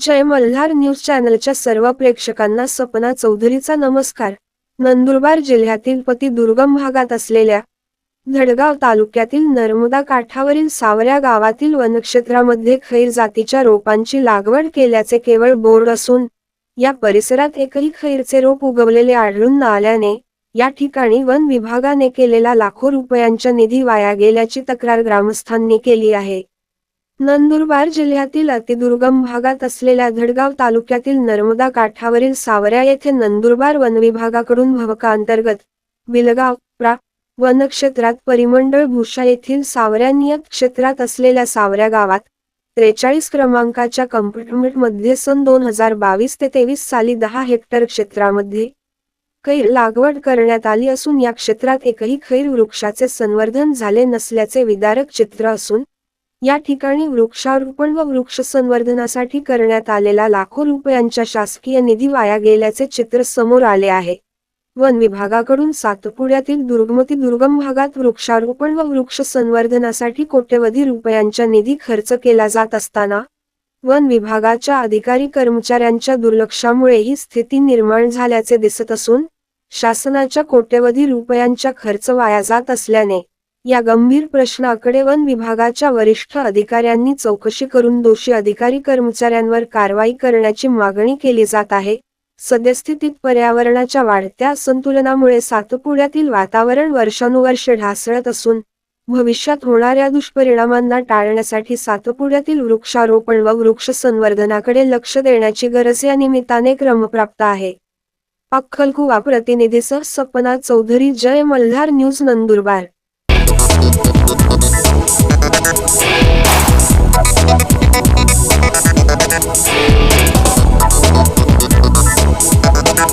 जय Malhar news चॅनलच्या सर्व प्रेक्षकांना सपना चौधरीचा नमस्कार. नंदुरबार जिल्ह्यातील पती दुर्गम भागात असलेल्या धडगाव तालुक्यातील नर्मदा काठावरील सावऱ्या गावातील वनक्षेत्रामध्ये खैर जातीच्या रोपांची लागवड केल्याचे केवळ बोर्ड असून या परिसरात एकही खैरचे रोप उगवलेले आढळून न आल्याने या ठिकाणी वन विभागाने केलेला लाखो रुपयांच्या निधी वाया गेल्याची तक्रार ग्रामस्थांनी केली आहे. नंदुरबार जिल्ह्यातील अतिदुर्गम भागात असलेल्या धडगाव तालुक्यातील नर्मदा काठावरील सावऱ्या येथे नंदुरबार वन विभागाकडून भवका अंतर्गत बिलगाव प्रा. वनक्षेत्रात परिमंडळ भूषा येथील सावऱ्या नियत क्षेत्रात असलेल्या सावऱ्या गावात त्रेचाळीस क्रमांकाच्या कंपार्टमेंटमध्ये सन दोन हजार बावीस ते तेवीस साली दहा हेक्टर क्षेत्रामध्ये खैर लागवड करण्यात आली असून या क्षेत्रात एकही खैर वृक्षाचे संवर्धन झाले नसल्याचे विदारक चित्र असून या ठिकाणी वृक्षारोपण व वृक्ष संवर्धनासाठी करण्यात आलेला लाखो रुपयांच्या शासकीय निधी वाया गेल्याचे चित्र समोर आले आहे. वन विभागाकडून सातपुड्यातील दुर्गमती दुर्गम भागात वृक्षारोपण व वृक्ष संवर्धनासाठी कोट्यवधी रुपयांचा निधी खर्च केला जात असताना वन विभागाच्या अधिकारी कर्मचाऱ्यांच्या दुर्लक्षामुळे ही स्थिती निर्माण झाल्याचे दिसत असून शासनाच्या कोट्यवधी रुपयांचा खर्च वाया जात असल्याने या गंभीर प्रश्नाकडे वन विभागाच्या वरिष्ठ अधिकाऱ्यांनी चौकशी करून दोषी अधिकारी कर्मचाऱ्यांवर कारवाई करण्याची मागणी केली जात आहे. सद्यस्थितीत पर्यावरणाच्या वाढत्या संतुलनामुळे सातपुड्यातील वातावरण वर्षानुवर्षे ढासळत असून भविष्यात होणाऱ्या दुष्परिणामांना टाळण्यासाठी सातपुड्यातील वृक्षारोपण व वृक्ष संवर्धनाकडे लक्ष देण्याची गरज या निमित्ताने क्रमप्राप्त आहे. अक्कलकुवा प्रतिनिधीसह Sapna Chaudhary Jai Malhar news Nandurbar. Thank you.